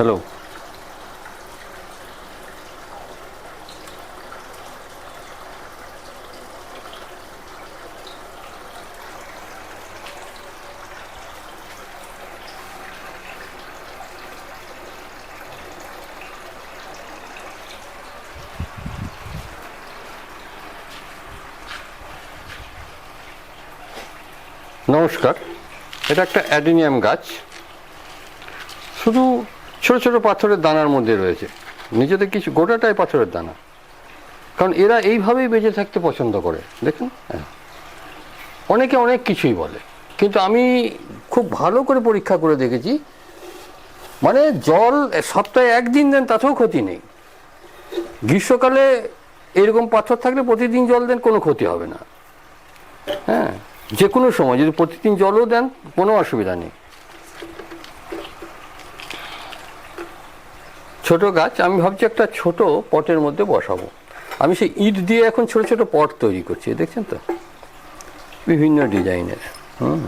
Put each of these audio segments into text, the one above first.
Hello. নমস্কার এটা একটা অ্যাডিনিয়াম গাছ। শুধু ছোট ছোট পাথরের দানার মধ্যে রয়েছে। নিজেদের কিছু গোটাটাই পাথরের দানা। কারণ এরা এইভাবেই বেঁচে থাকতে পছন্দ করে। দেখুন হ্যাঁ। অনেকে অনেক কিছুই বলে। কিন্তু আমি খুব ভালো করে পরীক্ষা করে দেখেছি মানে জল সপ্তাহে একদিন দেন তাতেও ক্ষতি নেই। গ্রীষ্মকালে এরকম পাথর থাকলে প্রতিদিন জল দেন, কোনো ক্ষতি হবে না। হ্যাঁ যে কোনো সময় যদি প্রতিদিন জলও দেন, কোনো অসুবিধা নেই। ছোট গাছ, আমি ভাবছি একটা ছোট পটের মধ্যে বসাবো। আমি সেই ইট দিয়ে এখন ছোট ছোট পট তৈরি করছি দেখছেন তো? বিভিন্ন ডিজাইনের, হুম।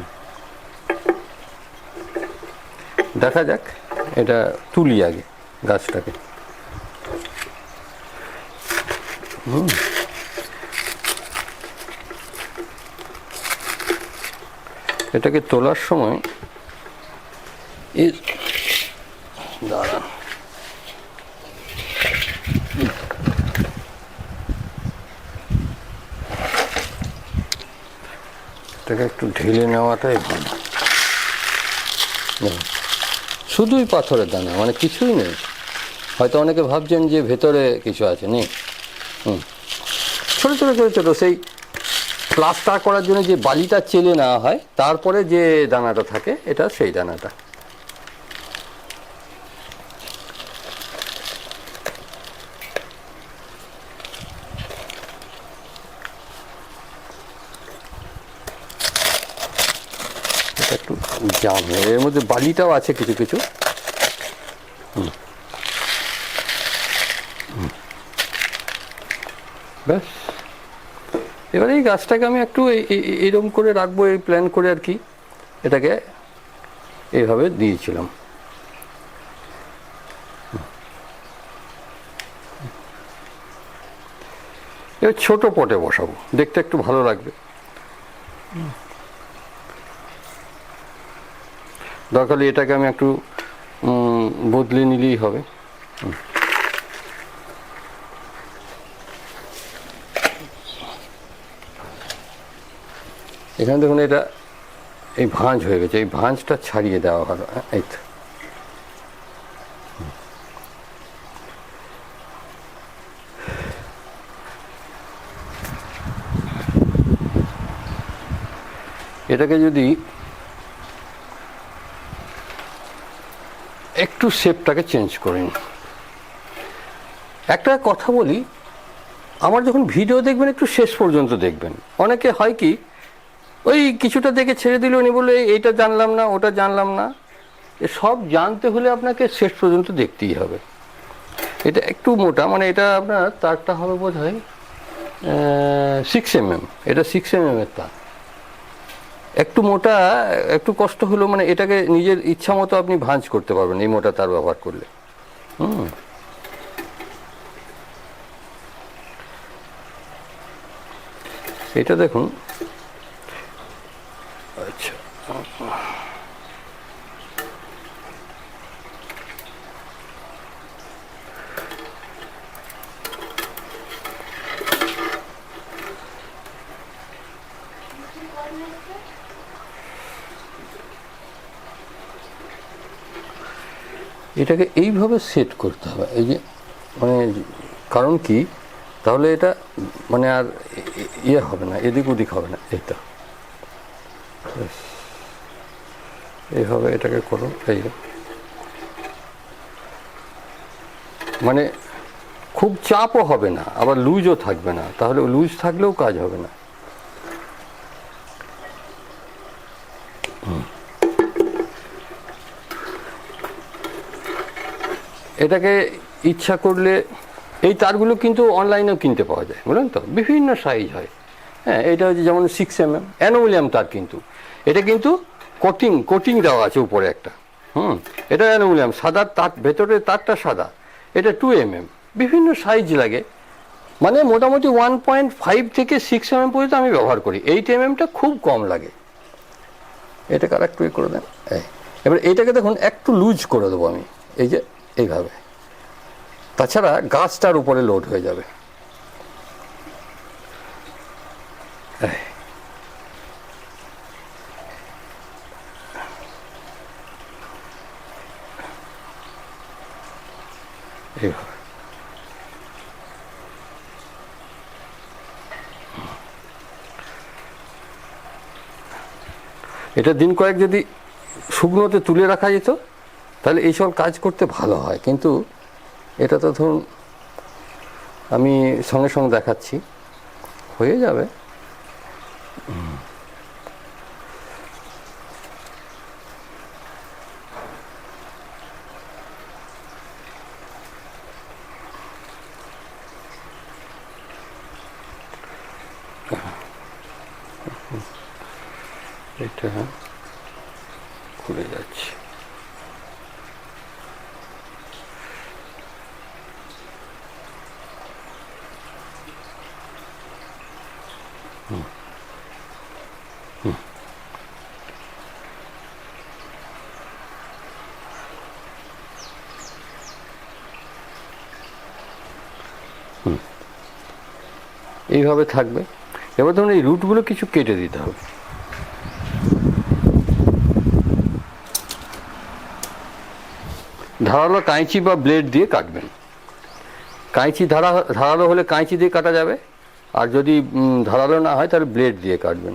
দেখা যাক, এটা তুলি আগে গাছটাকে। হুম। এটাকে তোলার সময় দাঁড়ান। এটাকে একটু ঢেলে নেওয়াটাই ভালো। শুধুই পাথরের দানা মানে কিছুই নেই। হয়তো অনেকে ভাবছেন যে ভেতরে কিছু আছে, নেই। হুম। ছোটো ছোটো ছোটো ছোটো, সেই প্লাস্টার করার জন্য যে বালিটা চেলে নেওয়া হয়, তারপরে যে দানাটা থাকে, এটা সেই দানাটা এটা জাম এর মধ্যে বালিটাও আছে কিছু কিছু। ব্যাস। এবারে এই গাছটাকে আমি একটু এরকম করে রাখব, এই প্ল্যান করে আর কি। এটাকে এইভাবে দিয়েছিলাম। এবার ছোট পটে বসাবো। দেখতে একটু ভালো লাগবে। দরকার হলে এটাকে আমি একটু বদলে নিলেই হবে। এখানে দেখুন এটা এই ভাঁজ হয়ে গেছে। এই ভাঁজটা ছাড়িয়ে দেওয়া ভালো হ্যাঁ, এই তো। এটাকে যদি একটু শেপটাকে চেঞ্জ করে নিই। একটা কথা বলি, আমার যখন ভিডিও দেখবেন, একটু শেষ পর্যন্ত দেখবেন। অনেকে হয় কি, ওই কিছুটা দেখে ছেড়ে দিল, উনি বলে এইটা জানলাম না, ওটা জানলাম না। সব জানতে হলে আপনাকে শেষ পর্যন্ত দেখতেই হবে। এটা একটু মোটা মানে এটা আপনার তারটা হবে বোধ হয় সিক্স এম এম এটা সিক্স এম এম এর তার। একটু মোটা, একটু কষ্ট হলো মানে এটাকে নিজের ইচ্ছা মতো আপনি ভাঁজ করতে পারবেন এই মোটা তার ব্যবহার করলে। হুম। এটা দেখুন এটাকে এইভাবে সেট করতে হবে। এই যে মানে কারণ কি? তাহলে এটা মানে আর ইয়ে হবে না, এদিক ওদিক হবে না, এটা। এইভাবে এটাকে করো এই মানে খুব চাপও হবে না, আবার লুজও থাকবে না। তাহলে লুজ থাকলেও কাজ হবে না। এটাকে ইচ্ছা করলে এই তারগুলো কিন্তু অনলাইনেও কিনতে পাওয়া যায় বুঝলেন তো? বিভিন্ন সাইজ হয়। হ্যাঁ এটা হচ্ছে যেমন সিক্স এম এম অ্যানোমিলিয়াম তার কিন্তু। এটা কিন্তু কোটিং কোটিং দেওয়া আছে উপরে একটা। হুম, এটা অ্যালুমিনিয়াম সাদা তার ভেতরের তারটা সাদা। এটা টু এম এম বিভিন্ন সাইজ লাগে। মানে মোটামুটি ওয়ান পয়েন্ট ফাইভ থেকে সিক্স এম এম পর্যন্ত আমি ব্যবহার করি। এইট এম এমটা খুব কম লাগে। এটাকে আর একটু করে দেন। এবার এইটাকে দেখুন, একটু লুজ করে দেবো আমি। এই যে এইভাবে। তাছাড়া গাছটার উপরে লোড হয়ে যাবে। এটা দিন কয়েক যদি শুকনোতে তুলে রাখা যেত তাহলে এইসব কাজ করতে ভালো হয়। কিন্তু এটা তো ধরুন আমি সঙ্গে সঙ্গে দেখাচ্ছি। হয়ে যাবে। এটা খুলে যাচ্ছে হুম। হুম। হুম। এইভাবে থাকবে। এবার ধরুন এই রুটগুলো কিছু কেটে দিতে হবে। ধারালো কাঁচি বা ব্লেড দিয়ে কাটবেন। কাঁচি ধারা ধারালো হলে কাঁচি দিয়ে কাটা যাবে। আর যদি ধারালো না হয়, তাহলে ব্লেড দিয়ে কাটবেন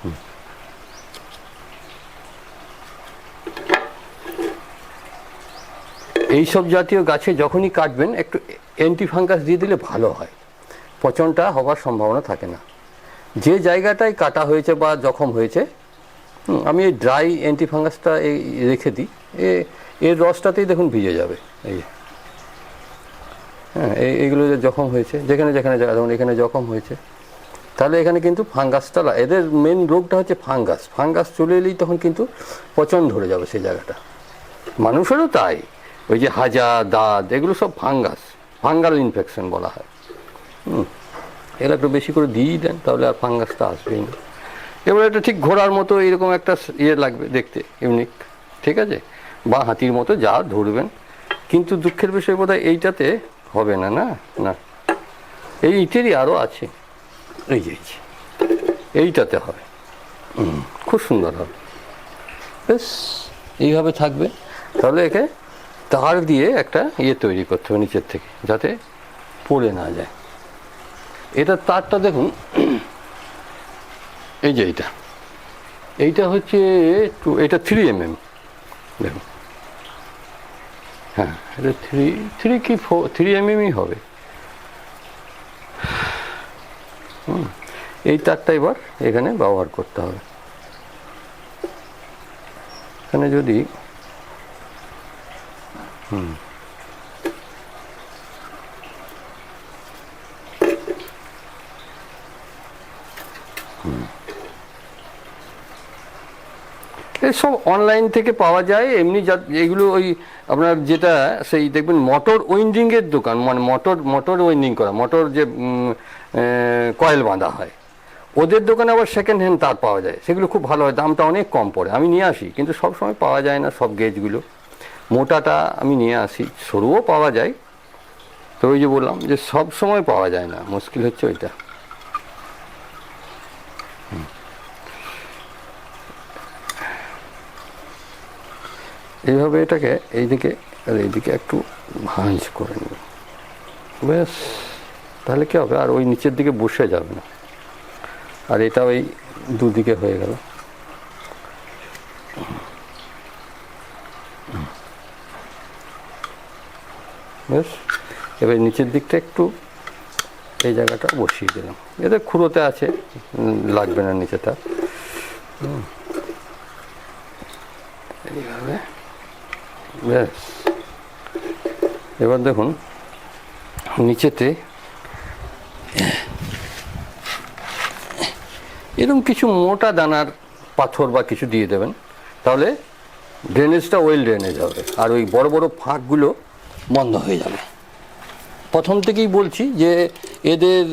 হুম। এই সব জাতীয় গাছে যখনই কাটবেন, একটু অ্যান্টিফাঙ্গাস দিয়ে দিলে ভালো হয় পচনটা হবার সম্ভাবনা থাকে না যে জায়গাটায় কাটা হয়েছে বা জখম হয়েছে আমি এই ড্রাই অ্যান্টিফাঙ্গাসটা এই রেখে দিই এ, এর রসটাতেই দেখুন ভিজে যাবে এই। হ্যাঁ এই- এইগুলো যে জখম হয়েছে, যেখানে যেখানে যেমন এখানে জখম হয়েছে, তাহলে এখানে কিন্তু ফাঙ্গাসটা এদের মেন রোগটা হচ্ছে ফাঙ্গাস ফাঙ্গাস চলে এলেই তখন কিন্তু পচন ধরে যাবে সেই জায়গাটা। মানুষেরও তাই। ওই যে হাজা, দাঁত, এগুলো সব ফাঙ্গাস ফাঙ্গাল ইনফেকশন বলা হয়। হুম, এরা একটু বেশি করে দিয়েই দেন, তাহলে আর ফাঙ্গাসটা আসবেই না। এবার এটা ঠিক ঘোড়ার মতো এরকম একটা ইয়ে লাগবে দেখতে ইউনিক ঠিক আছে? বা হাতির মতো যা ধরবেন। কিন্তু দুঃখের বিষয় বোধহয় এইটাতে হবে না না? না। এই ইটেরই আরও আছে। এই যে এইটাতে হবে। খুব সুন্দর হবে। বেশ, এইভাবে থাকবে। তাহলে একে তার দিয়ে একটা ইয়ে তৈরি করতে হবে নিচের থেকে, যাতে পড়ে না যায়। এটা তারটা দেখুন। এই যে এইটা। এইটা হচ্ছে এটা থ্রি এম এম দেখুন। হ্যাঁ এটা থ্রি থ্রি কি ফোর থ্রি এম এমই হবে। হুম, এই তারটা এবার এখানে ব্যবহার করতে হবে। এখানে যদি হুম। হুম। এসব অনলাইন থেকে পাওয়া যায়। এমনি এগুলো ওই আপনার যেটা, সেই দেখবেন মোটর উইন্ডিংয়ের দোকান মানে মোটর মোটর উইন্ডিং করা মোটর যে কয়েল বাঁধা হয়। ওদের দোকানে আবার সেকেন্ড হ্যান্ড তার পাওয়া যায়। সেগুলো খুব ভালো হয়, দামটা অনেক কম পড়ে। আমি নিয়ে আসি, কিন্তু সব সময় পাওয়া যায় না সব গেজগুলো মোটাটা আমি নিয়ে আসি, সরুও পাওয়া যায়। তো ওই যে বললাম যে সব সময় পাওয়া যায় না, মুশকিল হচ্ছে ওইটা। এইভাবে এটাকে এইদিকে আর এইদিকে একটু ভাঁজ করে নেব ব্যাস, তাহলে কী হবে? আর ওই নিচের দিকে বসে যাবে না। আর এটা ওই দুদিকে হয়ে গেল। বেশ এবার নিচের দিকটা একটু এই জায়গাটা বসিয়ে দিলাম। এদের খুঁড়োতে আছে, লাগবে না নিচেটা। এইভাবে। ব্যাস। এবার দেখুন, নিচেতে এরকম কিছু মোটা দানার পাথর বা কিছু দিয়ে দেবেন, তাহলে ড্রেনেজটা ওয়েল ড্রেনেজ হবে, আর ওই বড় বড় ফাঁকগুলো বন্ধ হয়ে যাবে। প্রথম থেকেই বলছি যে এদের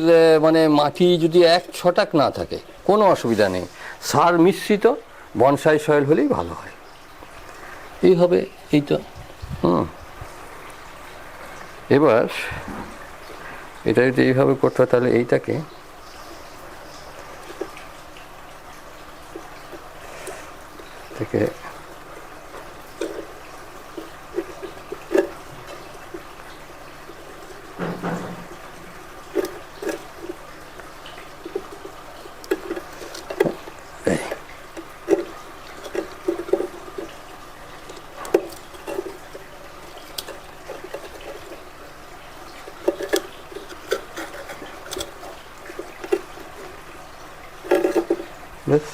মানে মাটি যদি এক ছটাক না থাকে, কোনো অসুবিধা নেই। সার মিশ্রিত, বনসাই সয়েল হলেই ভালো হয়। এই হবে এই তো। এবার এটা যদি এইভাবে করতে হয় তাহলে এইটাকে থেকে ব্যাস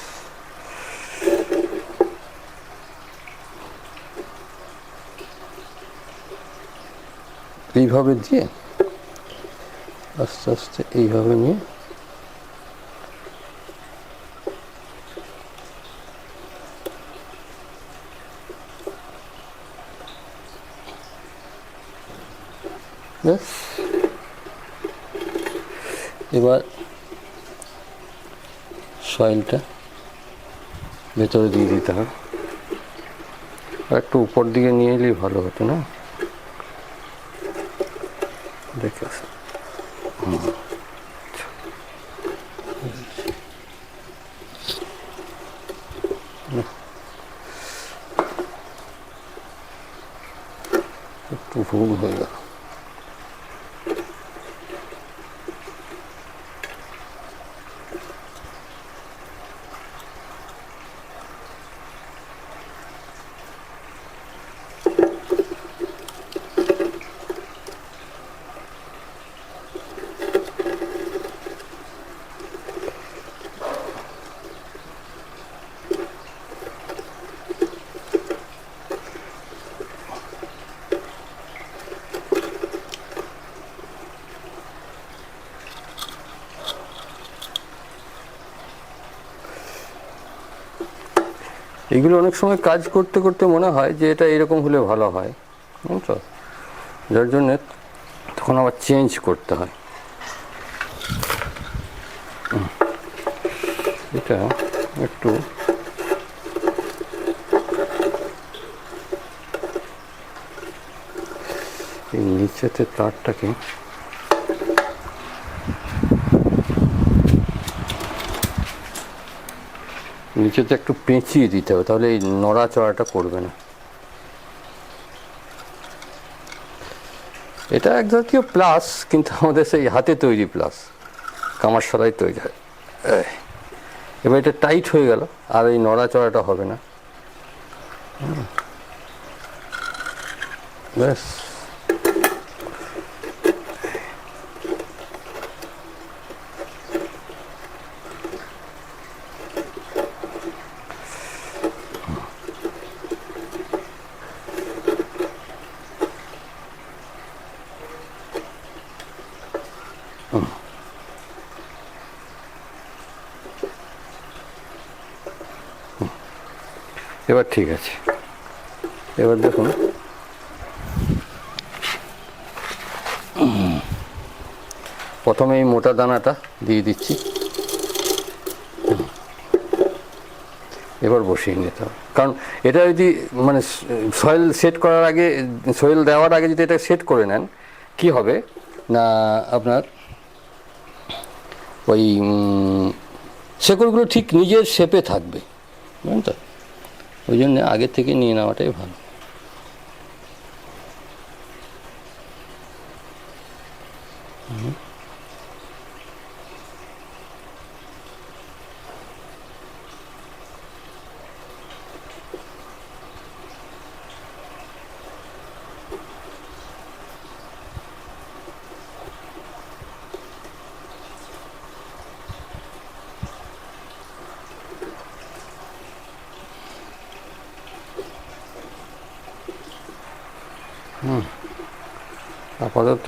এইভাবে দিয়ে আস্তে আস্তে এইভাবে নিয়ে। ব্যাস এবার সয়েলটা ভেতরে দিয়ে দিতে হবে আর একটু উপর দিকে নিয়ে এলেই ভালো হতো না দেখে আসো। হুম। একটু ভুল হয়ে গেল এগুলো অনেক সময় কাজ করতে করতে মনে হয় যে এটা এরকম হলে ভালো হয়, বুঝছ? যার জন্যে তখন আবার চেঞ্জ করতে হয়। এটা একটু নিচেতে তারটাকে নিচেতে একটু পেঁচিয়ে দিতে হবে, তাহলে এই নড়াচড়াটা করবে না। এটা এক জাতীয় প্লাস, কিন্তু আমাদের সেই হাতে তৈরি প্লাস কামার সরাই তৈরি হয়। এবার এটা টাইট হয়ে গেল, আর এই নড়াচড়াটা হবে না। ব্যাস। এবার ঠিক আছে। এবার দেখুন। প্রথমে এই মোটা দানাটা দিয়ে দিচ্ছি। এবার বসিয়ে নিতে হবে। কারণ এটা যদি মানে সয়েল সেট করার আগে সয়েল দেওয়ার আগে যদি এটা সেট করে নেন, কি হবে? না, আপনার ওই শেকড়গুলো ঠিক নিজের শেপে থাকবে। বুঝলেন তো? ওই জন্য আগে থেকে নিয়ে নেওয়াটাই ভালো। আপাতত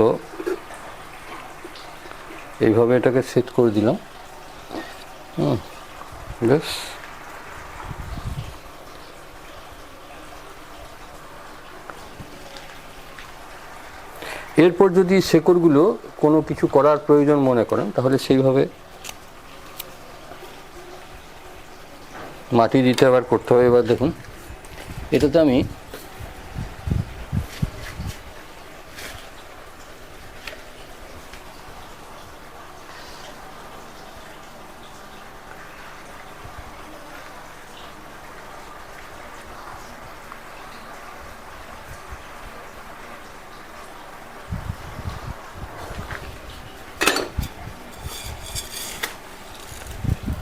এইভাবে এটাকে সেট করে দিলাম। হুম, বেশ। এরপর যদি শেকড়গুলো কোনো কিছু করার প্রয়োজন মনে করেন, তাহলে সেইভাবে মাটি দিতে আবার করতে হবে। এবার দেখুন, এটাতে আমি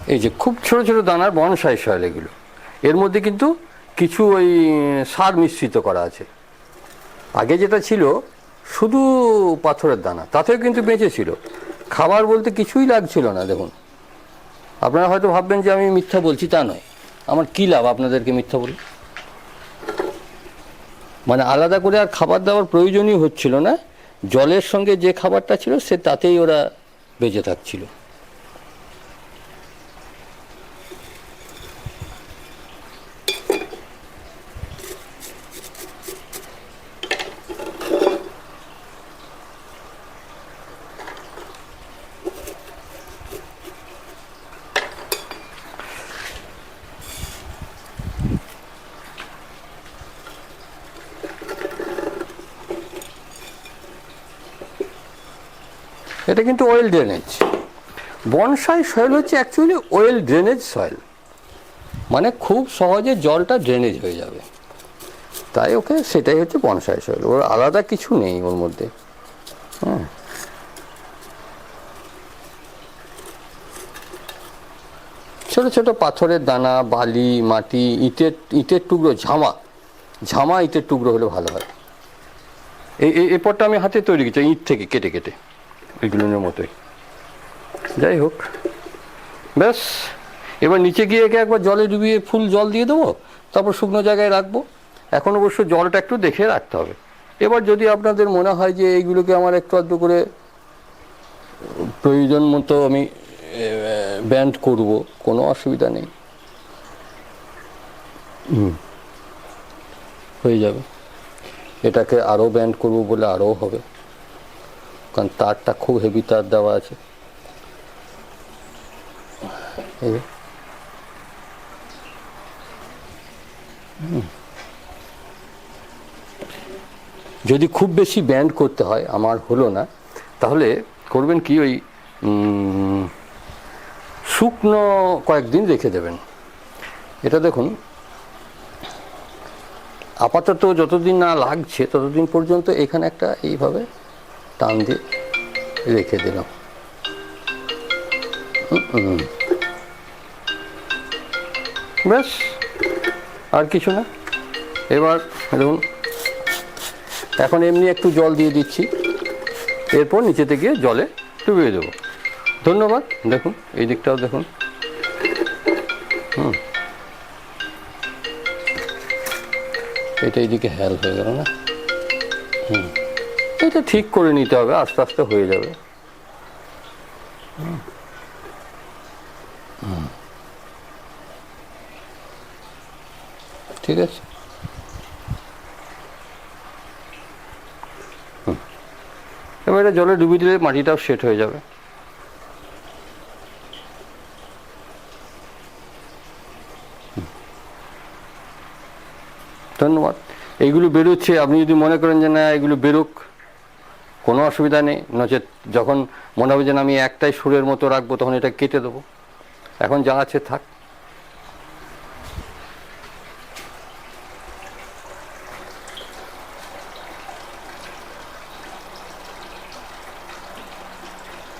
এই যে খুব ছোট ছোট দানার বনসাই সয়েল এগুলো। এর মধ্যে কিন্তু কিছু ওই সার মিশ্রিত করা আছে। আগে যেটা ছিল, শুধু পাথরের দানা, তাতেও কিন্তু বেঁচে ছিল। খাবার বলতে কিছুই লাগছিল না, দেখুন। আপনারা হয়তো ভাববেন যে আমি মিথ্যা বলছি, তা নয়। আমার কী লাভ আপনাদেরকে মিথ্যা বলি? মানে আলাদা করে আর খাবার দাবার প্রয়োজনই হচ্ছিল না। জলের সঙ্গে যে খাবারটা ছিল, সে তাতেই ওরা বেঁচে থাকছিল। এটা কিন্তু অয়েল ড্রেনেজ বনসাই সয়েল হচ্ছে অ্যাকচুয়ালি অয়েল ড্রেনেজ সয়েল মানে খুব সহজে জলটা ড্রেনেজ হয়ে যাবে। তাই ওকে সেটাই হচ্ছে বনসাই সয়েল ওর আলাদা কিছু নেই ওর মধ্যে। হ্যাঁ ছোট ছোট পাথরের দানা, বালি, মাটি, ইটের ইটের টুকরো, ঝামা। ঝামা, ইটের টুকরো হলে ভালো হয়। এই এই আমি হাতে তৈরি করেছি, ইট থেকে কেটে কেটে। এগুলোর মতোই। যাই হোক, ব্যাস, এবার নিচে গিয়ে একে একবার জলে ডুবিয়ে ফুল জল দিয়ে দেবো, তারপর শুকনো জায়গায় রাখব। এখন অবশ্য জলটা একটু দেখে রাখতে হবে। এবার যদি আপনাদের মনে হয় যে এইগুলোকে আমার একটু আধটু করে প্রয়োজন মতো আমি ব্যান্ড করব, কোনো অসুবিধা নেই। হয়ে যাবে। এটাকে আরও ব্যান্ড করব বলে আরও হবে। কারণ তারটা খুব হেভি তার দেওয়া আছে। যদি খুব বেশি ব্যান্ড করতে হয়, আমার হলো না, তাহলে করবেন কি ওই শুকনো কয়েকদিন রেখে দেবেন। এটা দেখুন, আপাতত যতদিন না লাগছে, ততদিন পর্যন্ত এখানে একটা এইভাবে টান দিয়ে রেখে দিলাম। ব্যাস আর কিছু না। এবার দেখুন, এখন এমনি একটু জল দিয়ে দিচ্ছি। এরপর নিচেতে গিয়ে জলে ডুবিয়ে দেবো। ধন্যবাদ। দেখুন, এই দিকটাও দেখুন। হুম। এটা এইদিকে হ্যাল হয়ে গেল না? হুম। এটা ঠিক করে নিতে হবে, আস্তে আস্তে হয়ে যাবে। ঠিক আছে। এবার এটা জলে ডুবিয়ে দিলে মাটিটাও সেট হয়ে যাবে। ধন্যবাদ। এইগুলো বেরোচ্ছে, আপনি যদি মনে করেন যে না, এগুলো বেরোক কোনো অসুবিধা নেই। নচেত যখন মনে হবে যে আমি একটাই সুরের মতো রাখব, তখন এটা কেটে দেবো। এখন যা আছে থাক।